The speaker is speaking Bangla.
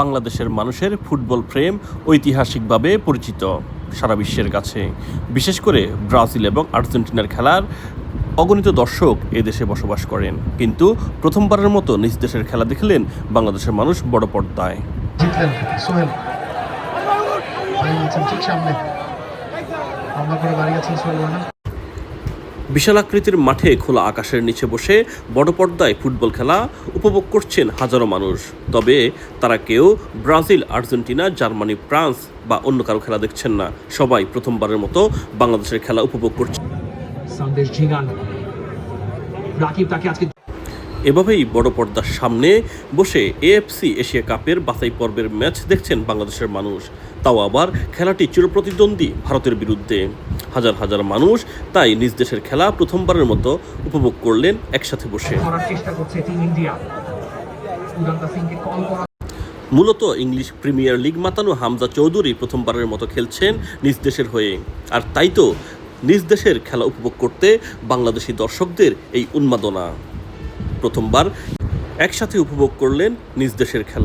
বাংলাদেশের মানুষের ফুটবল প্রেম ঐতিহাসিকভাবে পরিচিত সারা বিশ্বের কাছে। বিশেষ করে ব্রাজিল এবং আর্জেন্টিনার খেলার অগণিত দর্শক দেশে বসবাস করেন। কিন্তু প্রথমবারের মতো নিজ দেশের খেলা দেখলেন বাংলাদেশের মানুষ বড় পর্দায়। সোহেল। বিশাল আকৃতির মাঠে খোলা আকাশের নিচে বসে বড় পর্দায় ফুটবল খেলা উপভোগ করছেন হাজারো মানুষ। তবে তারা কেউ ব্রাজিল, আর্জেন্টিনা, জার্মানি, ফ্রান্স বা অন্য কারও খেলা দেখছেন না। সবাই প্রথমবারের মতো বাংলাদেশের খেলা উপভোগ করছে। রাকিব তাকে আজকে এভাবেই বড় পর্দার সামনে বসে এএফসি এশিয়া কাপের বাছাই পর্বের ম্যাচ দেখছেন বাংলাদেশের মানুষ। তাও আবার খেলাটি চিরপ্রতিদ্বন্দ্বী ভারতের বিরুদ্ধে। হাজার হাজার মানুষ তাই নিজ দেশের খেলা প্রথমবারের মতো উপভোগ করলেন একসাথে বসে। মূলত ইংলিশ প্রিমিয়ার লিগ মাতানো হামজা চৌধুরী প্রথমবারের মতো খেলছেন নিজ দেশের হয়ে। আর তাই তো নিজ দেশের খেলা উপভোগ করতে বাংলাদেশি দর্শকদের এই উন্মাদনা। প্রথমবার একসাথে উপভোগ করলেন নিজ দেশের খেলা।